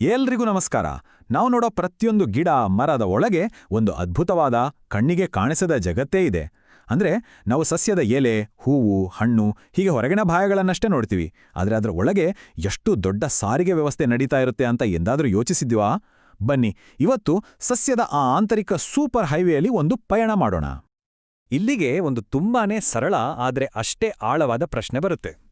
ಎಲ್ರಿಗೂ ನಮಸ್ಕಾರ. ನಾವು ನೋಡೋ ಪ್ರತಿಯೊಂದು ಗಿಡ, ಮರದ ಒಳಗೆ ಒಂದು ಅದ್ಭುತವಾದ ಕಣ್ಣಿಗೆ ಕಾಣಿಸದ ಜಗತ್ತೇ ಇದೆ. ಅಂದ್ರೆ ನಾವು ಸಸ್ಯದ ಎಲೆ, ಹೂವು, ಹಣ್ಣು ಹೀಗೆ ಹೊರಗಿನ ಭಾಗಗಳನ್ನಷ್ಟೇ ನೋಡ್ತೀವಿ. ಆದರೆ ಅದರ ಒಳಗೆ ಎಷ್ಟು ದೊಡ್ಡ ಸಾರಿಗೆ ವ್ಯವಸ್ಥೆ ನಡೀತಾ ಇರುತ್ತೆ ಅಂತ ಎಂದಾದರೂ ಯೋಚಿಸಿದ್ದೀವಾ ಬನ್ನಿ, ಇವತ್ತು ಸಸ್ಯದ ಆ ಆಂತರಿಕ ಸೂಪರ್ ಹೈವೇಯಲ್ಲಿ ಒಂದು ಪಯಣ ಮಾಡೋಣ. ಇಲ್ಲಿಗೆ ಒಂದು ತುಂಬಾನೇ ಸರಳ, ಆದರೆ ಅಷ್ಟೇ ಆಳವಾದ ಪ್ರಶ್ನೆ ಬರುತ್ತೆ.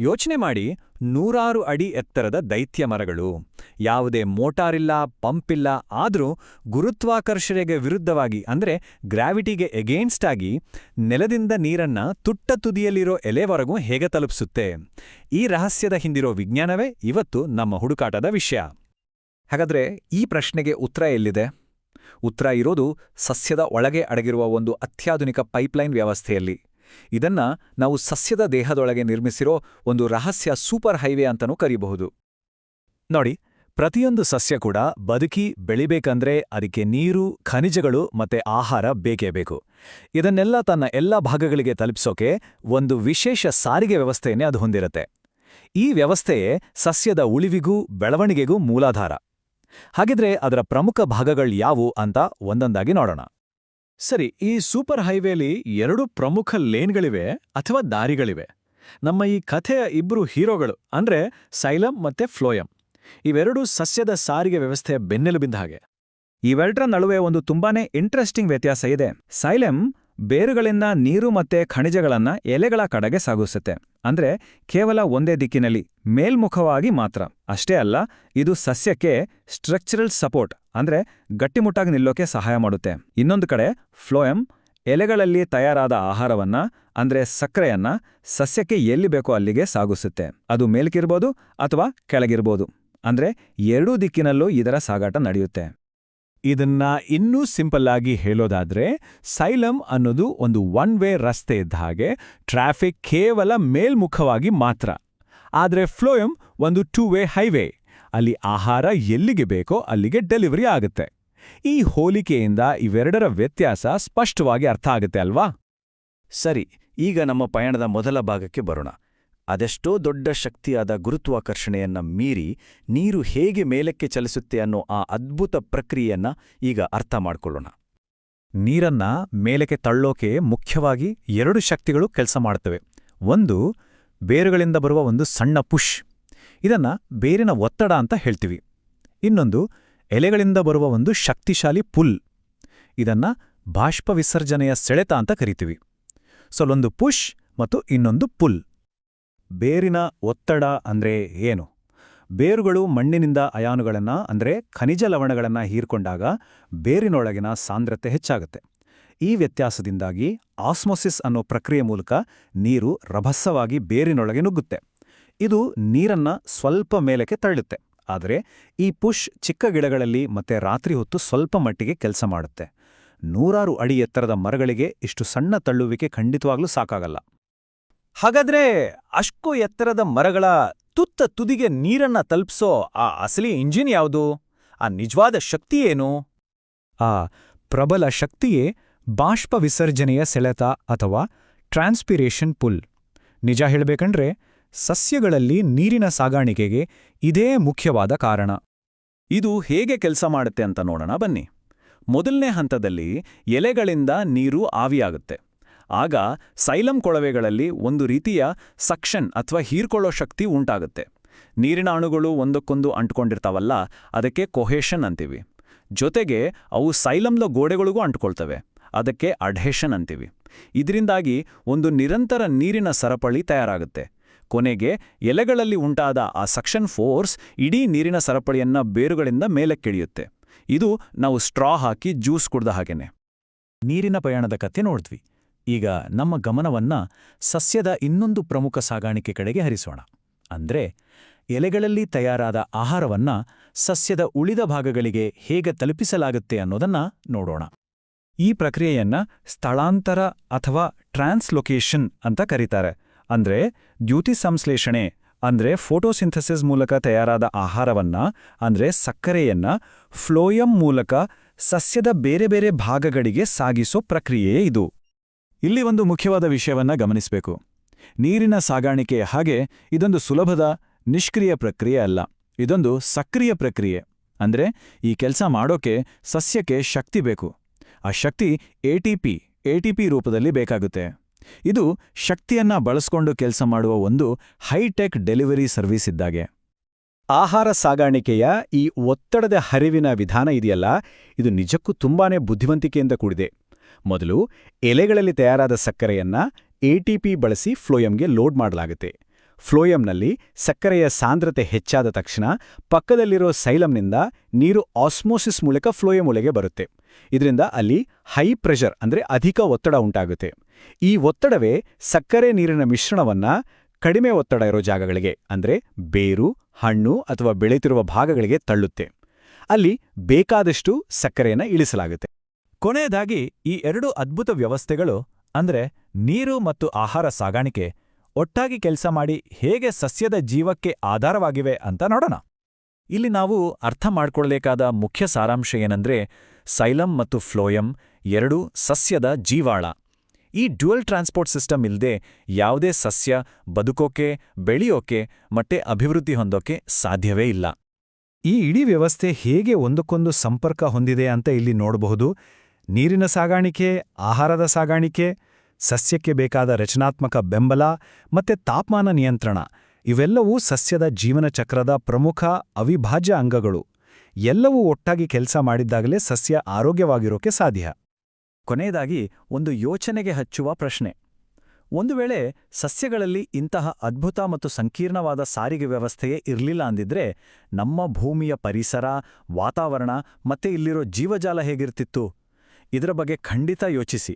ಯೋಚನೆ ಮಾಡಿ ನೂರಾರು ಅಡಿ ಎತ್ತರದ ದೈತ್ಯ ಮರಗಳು. ಯಾವುದೇ ಮೋಟಾರಿಲ್ಲ, ಪಂಪಿಲ್ಲ, ಆದರೂ ಗುರುತ್ವಾಕರ್ಷಣೆಗೆ ವಿರುದ್ಧವಾಗಿ, ಅಂದ್ರೆ ಗ್ರಾವಿಟಿಗೆ ಎಗೇನ್ಸ್ಟ್ ಆಗಿ ನೆಲದಿಂದ ನೀರನ್ನ ತುಟ್ಟ ತುದಿಯಲ್ಲಿರೋ ಎಲೆವರೆಗೂ ಹೇಗೆ ತಲುಪಿಸುತ್ತೆ? ಈ ರಹಸ್ಯದ ಹಿಂದಿರೋ ವಿಜ್ಞಾನವೇ ಇವತ್ತು ನಮ್ಮ ಹುಡುಕಾಟದ ವಿಷಯ. ಹಾಗಾದ್ರೆ ಈ ಪ್ರಶ್ನೆಗೆ ಉತ್ತರ ಎಲ್ಲಿದೆ? ಉತ್ತರ ಇರೋದು ಸಸ್ಯದ ಒಳಗೆ ಅಡಗಿರುವ ಒಂದು ಅತ್ಯಾಧುನಿಕ ಪೈಪ್ಲೈನ್ ವ್ಯವಸ್ಥೆಯಲ್ಲಿ. ಇದನ್ನ ನಾವು ಸಸ್ಯದ ದೇಹದೊಳಗೆ ನಿರ್ಮಿಸಿರೋ ಒಂದು ರಹಸ್ಯ ಸೂಪರ್ ಹೈವೇ ಅಂತನೂ ಕರೀಬಹುದು. ನೋಡಿ, ಪ್ರತಿಯೊಂದು ಸಸ್ಯ ಕೂಡ ಬದುಕಿ ಬೆಳಿಬೇಕಂದ್ರೆ ಅದಕ್ಕೆ ನೀರು, ಖನಿಜಗಳು ಮತ್ತೆ ಆಹಾರ ಬೇಕೇ ಬೇಕು. ಇದನ್ನೆಲ್ಲ ತನ್ನ ಎಲ್ಲ ಭಾಗಗಳಿಗೆ ತಲುಪಿಸೋಕೆ ಒಂದು ವಿಶೇಷ ಸಾರಿಗೆ ವ್ಯವಸ್ಥೆಯನ್ನೇ ಅದು ಹೊಂದಿರುತ್ತೆ. ಈ ವ್ಯವಸ್ಥೆಯೇ ಸಸ್ಯದ ಉಳಿವಿಗೂ ಬೆಳವಣಿಗೆಗೂ ಮೂಲಾಧಾರ. ಹಾಗಿದ್ರೆ ಅದರ ಪ್ರಮುಖ ಭಾಗಗಳು ಯಾವು ಅಂತ ಒಂದೊಂದಾಗಿ ನೋಡೋಣ. ಸರಿ, ಈ ಸೂಪರ್ ಹೈವೇಲಿ ಎರಡು ಪ್ರಮುಖ ಲೇನ್ಗಳಿವೆ ಅಥವಾ ದಾರಿಗಳಿವೆ. ನಮ್ಮ ಈ ಕಥೆಯ ಇಬ್ಬರು ಹೀರೋಗಳು, ಅಂದ್ರೆ ಸೈಲಂ ಮತ್ತೆ ಫ್ಲೋಯಂ. ಇವೆರಡೂ ಸಸ್ಯದ ಸಾರಿಗೆ ವ್ಯವಸ್ಥೆಯ ಬೆನ್ನೆಲುಬಿಂದ ಹಾಗೆ. ಇವೆರಡರ ನಡುವೆ ಒಂದು ತುಂಬಾನೇ ಇಂಟ್ರೆಸ್ಟಿಂಗ್ ವ್ಯತ್ಯಾಸ ಇದೆ. ಸೈಲೆಮ್ ಬೇರುಗಳಿಂದ ನೀರು ಮತ್ತೆ ಖನಿಜಗಳನ್ನ ಎಲೆಗಳ ಕಡೆಗೆ ಸಾಗಿಸುತ್ತೆ. ಅಂದ್ರೆ ಕೇವಲ ಒಂದೇ ದಿಕ್ಕಿನಲ್ಲಿ, ಮೇಲ್ಮುಖವಾಗಿ ಮಾತ್ರ. ಅಷ್ಟೇ ಅಲ್ಲ, ಇದು ಸಸ್ಯಕ್ಕೆ ಸ್ಟ್ರಕ್ಚರಲ್ ಸಪೋರ್ಟ್ ಅಂದ್ರೆ ಗಟ್ಟಿಮುಟ್ಟಾಗಿ ನಿಲ್ಲೋಕೆ ಸಹಾಯ ಮಾಡುತ್ತೆ. ಇನ್ನೊಂದು ಕಡೆ ಫ್ಲೋಯಂ ಎಲೆಗಳಲ್ಲಿ ತಯಾರಾದ ಆಹಾರವನ್ನ, ಅಂದ್ರೆ ಸಕ್ಕರೆಯನ್ನ, ಸಸ್ಯಕ್ಕೆ ಎಲ್ಲಿ ಬೇಕೋ ಅಲ್ಲಿಗೆ ಸಾಗಿಸುತ್ತೆ. ಅದು ಮೇಲ್ಕಿರ್ಬೋದು ಅಥವಾ ಕೆಳಗಿರ್ಬೋದು. ಅಂದ್ರೆ ಎರಡೂ ದಿಕ್ಕಿನಲ್ಲೂ ಇದರ ಸಾಗಾಟ ನಡೆಯುತ್ತೆ. ಇದನ್ನ ಇನ್ನೂ ಸಿಂಪಲ್ ಆಗಿ ಹೇಳೋದಾದ್ರೆ, ಸೈಲಂ ಅನ್ನೋದು ಒಂದು ಒನ್ ವೇ ರಸ್ತೆ ಇದ್ದ ಹಾಗೆ ಟ್ರಾಫಿಕ್ ಕೇವಲ ಮೇಲ್ಮುಖವಾಗಿ ಮಾತ್ರ. ಆದರೆ ಫ್ಲೋಯಂ ಒಂದು ಟೂ ವೇ ಹೈವೇ ಅಲ್ಲಿ ಆಹಾರ ಎಲ್ಲಿಗೆ ಬೇಕೋ ಅಲ್ಲಿಗೆ ಡೆಲಿವರಿ ಆಗುತ್ತೆ. ಈ ಹೋಲಿಕೆಯಿಂದ ಇವೆರಡರ ವ್ಯತ್ಯಾಸ ಸ್ಪಷ್ಟವಾಗಿ ಅರ್ಥ ಆಗುತ್ತೆ ಅಲ್ವಾ? ಸರಿ, ಈಗ ನಮ್ಮ ಪಯಣದ ಮೊದಲ ಭಾಗಕ್ಕೆ ಬರೋಣ. ಅದೆಷ್ಟೋ ದೊಡ್ಡ ಶಕ್ತಿಯಾದ ಗುರುತ್ವಾಕರ್ಷಣೆಯನ್ನ ಮೀರಿ ನೀರು ಹೇಗೆ ಮೇಲಕ್ಕೆ ಚಲಿಸುತ್ತೆ ಅನ್ನೋ ಆ ಅದ್ಭುತ ಪ್ರಕ್ರಿಯೆಯನ್ನ ಈಗ ಅರ್ಥ ಮಾಡಿಕೊಳ್ಳೋಣ. ನೀರನ್ನ ಮೇಲಕ್ಕೆ ತಳ್ಳೋಕೆ ಮುಖ್ಯವಾಗಿ ಎರಡು ಶಕ್ತಿಗಳು ಕೆಲಸ ಮಾಡುತ್ತವೆ ಒಂದು, ಬೇರುಗಳಿಂದ ಬರುವ ಒಂದು ಸಣ್ಣ ಪುಷ್. ಇದನ್ನ ಬೇರಿನ ಒತ್ತಡ ಅಂತ ಹೇಳ್ತೀವಿ. ಇನ್ನೊಂದು, ಎಲೆಗಳಿಂದ ಬರುವ ಒಂದು ಶಕ್ತಿಶಾಲಿ ಪುಲ್. ಇದನ್ನ ಬಾಷ್ಪ ವಿಸರ್ಜನೆಯ ಸೆಳೆತ ಅಂತ ಕರಿತೀವಿ. ಸೊಲೊಂದು ಪುಷ್ ಮತ್ತು ಇನ್ನೊಂದು ಪುಲ್. ಬೇರಿನ ಒತ್ತಡ ಅಂದ್ರೆ ಏನು? ಬೇರುಗಳು ಮಣ್ಣಿನಿಂದ ಅಯಾನುಗಳನ್ನ ಅಂದ್ರೆ ಖನಿಜ ಲವಣಗಳನ್ನ ಹೀರ್ಕೊಂಡಾಗ ಬೇರಿನೊಳಗಿನ ಸಾಂದ್ರತೆ ಹೆಚ್ಚಾಗುತ್ತೆ. ಈ ವ್ಯತ್ಯಾಸದಿಂದಾಗಿ ಆಸ್ಮೋಸಿಸ್ ಅನ್ನೋ ಪ್ರಕ್ರಿಯೆ ಮೂಲಕ ನೀರು ರಭಸ್ಸವಾಗಿ ಬೇರಿನೊಳಗೆ ನುಗ್ಗುತ್ತೆ. ಇದು ನೀರನ್ನ ಸ್ವಲ್ಪ ಮೇಲಕ್ಕೆ ತಳ್ಳುತ್ತೆ. ಆದರೆ ಈ ಪುಷ್ ಚಿಕ್ಕ ಗಿಡಗಳಲ್ಲಿ ಮತ್ತೆ ರಾತ್ರಿ ಹೊತ್ತು ಸ್ವಲ್ಪ ಮಟ್ಟಿಗೆ ಕೆಲಸ ಮಾಡುತ್ತೆ. ನೂರಾರು ಅಡಿ ಎತ್ತರದ ಮರಗಳಿಗೆ ಇಷ್ಟು ಸಣ್ಣ ತಳ್ಳುವಿಕೆ ಖಂಡಿತವಾಗ್ಲೂ ಸಾಕಾಗಲ್ಲ. ಹಾಗಾದ್ರೆ ಅಷ್ಟು ಎತ್ತರದ ಮರಗಳ ತುತ್ತ ತುದಿಗೆ ನೀರನ್ನ ತಲುಪಿಸೋ ಆ ಅಸಲಿ ಇಂಜಿನ್ ಯಾವುದು? ಆ ನಿಜವಾದ ಶಕ್ತಿ ಏನು? ಆ ಪ್ರಬಲ ಶಕ್ತಿಯೇ ಬಾಷ್ಪ ವಿಸರ್ಜನೆಯ ಸೆಳೆತ ಅಥವಾ ಟ್ರಾನ್ಸ್ಪಿರೇಷನ್ ಪುಲ್. ನಿಜ ಹೇಳಬೇಕಂದ್ರೆ ಸಸ್ಯಗಳಲ್ಲಿ ನೀರಿನ ಸಾಗಾಣಿಕೆಗೆ ಇದೇ ಮುಖ್ಯವಾದ ಕಾರಣ. ಇದು ಹೇಗೆ ಕೆಲಸ ಮಾಡುತ್ತೆ ಅಂತ ನೋಡೋಣ ಬನ್ನಿ. ಮೊದಲನೇ ಹಂತದಲ್ಲಿ ಎಲೆಗಳಿಂದ ನೀರು ಆವಿಯಾಗುತ್ತೆ. ಆಗ ಸೈಲಂ ಕೊಳವೆಗಳಲ್ಲಿ ಒಂದು ರೀತಿಯ ಸಕ್ಷನ್ ಅಥವಾ ಹೀರ್ಕೊಳ್ಳೋ ಶಕ್ತಿ ಉಂಟಾಗುತ್ತೆ. ನೀರಿನ ಅಣುಗಳು ಒಂದಕ್ಕೊಂದು ಅಂಟ್ಕೊಂಡಿರ್ತಾವಲ್ಲ, ಅದಕ್ಕೆ ಕೊಹೇಷನ್ ಅಂತೀವಿ. ಜೊತೆಗೆ ಅವು ಸೈಲಂನ ಗೋಡೆಗಳಿಗೂ ಅಂಟ್ಕೊಳ್ತವೆ, ಅದಕ್ಕೆ ಅಡ್ಹೇಷನ್ ಅಂತೀವಿ. ಇದರಿಂದಾಗಿ ಒಂದು ನಿರಂತರ ನೀರಿನ ಸರಪಳಿ ತಯಾರಾಗುತ್ತೆ. ಕೊನೆಗೆ ಎಲೆಗಳಲ್ಲಿ ಉಂಟಾದ ಆ ಸಕ್ಷನ್ ಫೋರ್ಸ್ ಇಡೀ ನೀರಿನ ಸರಪಳಿಯನ್ನ ಬೇರುಗಳಿಂದ ಮೇಲಕ್ಕಿಳಿಯುತ್ತೆ. ಇದು ನಾವು ಸ್ಟ್ರಾ ಹಾಕಿ ಜ್ಯೂಸ್ ಕುಡ್ದ ಹಾಗೇನೆ. ನೀರಿನ ಪ್ರಯಾಣದ ಕಥೆ ನೋಡಿದ್ವಿ. ಈಗ ನಮ್ಮ ಗಮನವನ್ನ ಸಸ್ಯದ ಇನ್ನೊಂದು ಪ್ರಮುಖ ಸಾಗಾಣಿಕೆ ಕಡೆಗೆ ಹರಿಸೋಣ. ಅಂದ್ರೆ ಎಲೆಗಳಲ್ಲಿ ತಯಾರಾದ ಆಹಾರವನ್ನ ಸಸ್ಯದ ಉಳಿದ ಭಾಗಗಳಿಗೆ ಹೇಗೆ ತಲುಪಿಸಲಾಗುತ್ತೆ ಅನ್ನೋದನ್ನ ನೋಡೋಣ. ಈ ಪ್ರಕ್ರಿಯೆಯನ್ನ ಸ್ಥಳಾಂತರ ಅಥವಾ ಟ್ರಾನ್ಸ್ಲೊಕೇಶನ್ ಅಂತ ಕರೀತಾರೆ. ಅಂದ್ರೆ ದ್ಯುತಿ ಸಂಶ್ಲೇಷಣೆ, ಅಂದ್ರೆ ಫೋಟೋಸಿಂಥಸಿಸ್ ಮೂಲಕ ತಯಾರಾದ ಆಹಾರವನ್ನ, ಅಂದ್ರೆ ಸಕ್ಕರೆಯನ್ನ ಫ್ಲೋಯಂ ಮೂಲಕ ಸಸ್ಯದ ಬೇರೆ ಬೇರೆ ಭಾಗಗಳಿಗೆ ಸಾಗಿಸೋ ಪ್ರಕ್ರಿಯೆಯೇ ಇದು. ಇಲ್ಲಿ ಒಂದು ಮುಖ್ಯವಾದ ವಿಷಯವನ್ನ ಗಮನಿಸಬೇಕು. ನೀರಿನ ಸಾಗಾಣಿಕೆ ಹಾಗೆ ಇದೊಂದು ಸುಲಭದ, ನಿಷ್ಕ್ರಿಯ ಪ್ರಕ್ರಿಯೆ ಅಲ್ಲ. ಇದೊಂದು ಸಕ್ರಿಯ ಪ್ರಕ್ರಿಯೆ. ಅಂದ್ರೆ ಈ ಕೆಲಸ ಮಾಡೋಕೆ ಸಸ್ಯಕ್ಕೆ ಶಕ್ತಿ ಬೇಕು. ಆ ಶಕ್ತಿ ಎಟಿಪಿ ಎಟಿಪಿ ರೂಪದಲ್ಲಿ ಬೇಕಾಗುತ್ತೆ. ಇದು ಶಕ್ತಿಯನ್ನ ಬಳಸ್ಕೊಂಡು ಕೆಲಸ ಮಾಡುವ ಒಂದು ಹೈಟೆಕ್ ಡೆಲಿವರಿ ಸರ್ವಿಸ್ ಇದ್ದಾಗೆ. ಆಹಾರ ಸಾಗಾಣಿಕೆಯ ಈ ಒತ್ತಡದ ಹರಿವಿನ ವಿಧಾನ ಇದೆಯಲ್ಲ, ಇದು ನಿಜಕ್ಕೂ ತುಂಬಾನೇ ಬುದ್ಧಿವಂತಿಕೆಯಿಂದ ಕೂಡಿದೆ. ಮೊದಲು ಎಲೆಗಳಲ್ಲಿ ತಯಾರಾದ ಸಕ್ಕರೆಯನ್ನ ಎಟಿಪಿ ಬಳಸಿ ಫ್ಲೋಯಂಗೆ ಲೋಡ್ ಮಾಡಲಾಗುತ್ತೆ. ಫ್ಲೋಯಂನಲ್ಲಿ ಸಕ್ಕರೆಯ ಸಾಂದ್ರತೆ ಹೆಚ್ಚಾದ ತಕ್ಷಣ ಪಕ್ಕದಲ್ಲಿರೋ ಸೈಲಂನಿಂದ ನೀರು ಆಸ್ಮೋಸಿಸ್ ಮೂಲಕ ಫ್ಲೋಯಂ ಒಳಗೆ ಬರುತ್ತೆ. ಇದರಿಂದ ಅಲ್ಲಿ ಹೈ ಪ್ರೆಷರ್ ಅಂದ್ರೆ ಅಧಿಕ ಒತ್ತಡ ಉಂಟಾಗುತ್ತೆ. ಈ ಒತ್ತಡವೇ ಸಕ್ಕರೆ ನೀರಿನ ಮಿಶ್ರಣವನ್ನ ಕಡಿಮೆ ಒತ್ತಡ ಇರೋ ಜಾಗಗಳಿಗೆ ಅಂದ್ರೆ ಬೇರು, ಹಣ್ಣು ಅಥವಾ ಬೆಳೆತಿರುವ ಭಾಗಗಳಿಗೆ ತಳ್ಳುತ್ತೆ. ಅಲ್ಲಿ ಬೇಕಾದಷ್ಟು ಸಕ್ಕರೆಯನ್ನ ಇಳಿಸಲಾಗುತ್ತೆ. ಕೊನೆಯದಾಗಿ ಈ ಎರಡು ಅದ್ಭುತ ವ್ಯವಸ್ಥೆಗಳು, ಅಂದ್ರೆ ನೀರು ಮತ್ತು ಆಹಾರ ಸಾಗಾಣಿಕೆ, ಒಟ್ಟಾಗಿ ಕೆಲಸ ಮಾಡಿ ಹೇಗೆ ಸಸ್ಯದ ಜೀವಕ್ಕೆ ಆಧಾರವಾಗಿವೆ ಅಂತ ನೋಡೋಣ. ಇಲ್ಲಿ ನಾವು ಅರ್ಥ ಮಾಡ್ಕೊಳ್ಬೇಕಾದ ಮುಖ್ಯ ಸಾರಾಂಶ ಏನಂದ್ರೆ ಸೈಲಂ ಮತ್ತು ಫ್ಲೋಯಂ ಎರಡೂ ಸಸ್ಯದ ಜೀವಾಳ. ಈ ಡ್ಯುಯಲ್ ಟ್ರಾನ್ಸ್ಪೋರ್ಟ್ ಸಿಸ್ಟಮ್ ಇಲ್ಲದೆ ಯಾವುದೇ ಸಸ್ಯ ಬದುಕೋಕೆ, ಬೆಳೆಯೋಕೆ, ಮತ್ತೆ ಅಭಿವೃದ್ಧಿ ಹೊಂದೋಕೆ ಸಾಧ್ಯವೇ ಇಲ್ಲ. ಈ ಇಡೀ ವ್ಯವಸ್ಥೆ ಹೇಗೆ ಒಂದಕ್ಕೊಂದು ಸಂಪರ್ಕ ಹೊಂದಿದೆ ಅಂತ ಇಲ್ಲಿ ನೋಡಬಹುದು. ನೀರಿನ ಸಾಗಾಣಿಕೆ, ಆಹಾರದ ಸಾಗಾಣಿಕೆ, ಸಸ್ಯಕ್ಕೆ ಬೇಕಾದ ರಚನಾತ್ಮಕ ಬೆಂಬಲ ಮತ್ತೆ ತಾಪಮಾನ ನಿಯಂತ್ರಣ, ಇವೆಲ್ಲವೂ ಸಸ್ಯದ ಜೀವನ ಚಕ್ರದ ಪ್ರಮುಖ ಅವಿಭಾಜ್ಯ ಅಂಗಗಳು. ಎಲ್ಲವೂ ಒಟ್ಟಾಗಿ ಕೆಲಸ ಮಾಡಿದ್ದಾಗಲೇ ಸಸ್ಯ ಆರೋಗ್ಯವಾಗಿರೋಕೆ ಸಾಧ್ಯ. ಕೊನೆಯದಾಗಿ, ಒಂದು ಯೋಚನೆಗೆ ಹಚ್ಚುವ ಪ್ರಶ್ನೆ. ಒಂದು ವೇಳೆ ಸಸ್ಯಗಳಲ್ಲಿ ಇಂತಹ ಅದ್ಭುತ ಮತ್ತು ಸಂಕೀರ್ಣವಾದ ಸಾರಿಗೆ ವ್ಯವಸ್ಥೆಯೇ ಇರಲಿಲ್ಲ ಅಂದಿದ್ರೆ, ನಮ್ಮ ಭೂಮಿಯ ಪರಿಸರ, ವಾತಾವರಣ ಮತ್ತೆ ಇಲ್ಲಿರೋ ಜೀವಜಾಲ ಹೇಗಿರ್ತಿತ್ತು? ಇದರ ಬಗ್ಗೆ ಖಂಡಿತ ಯೋಚಿಸಿ.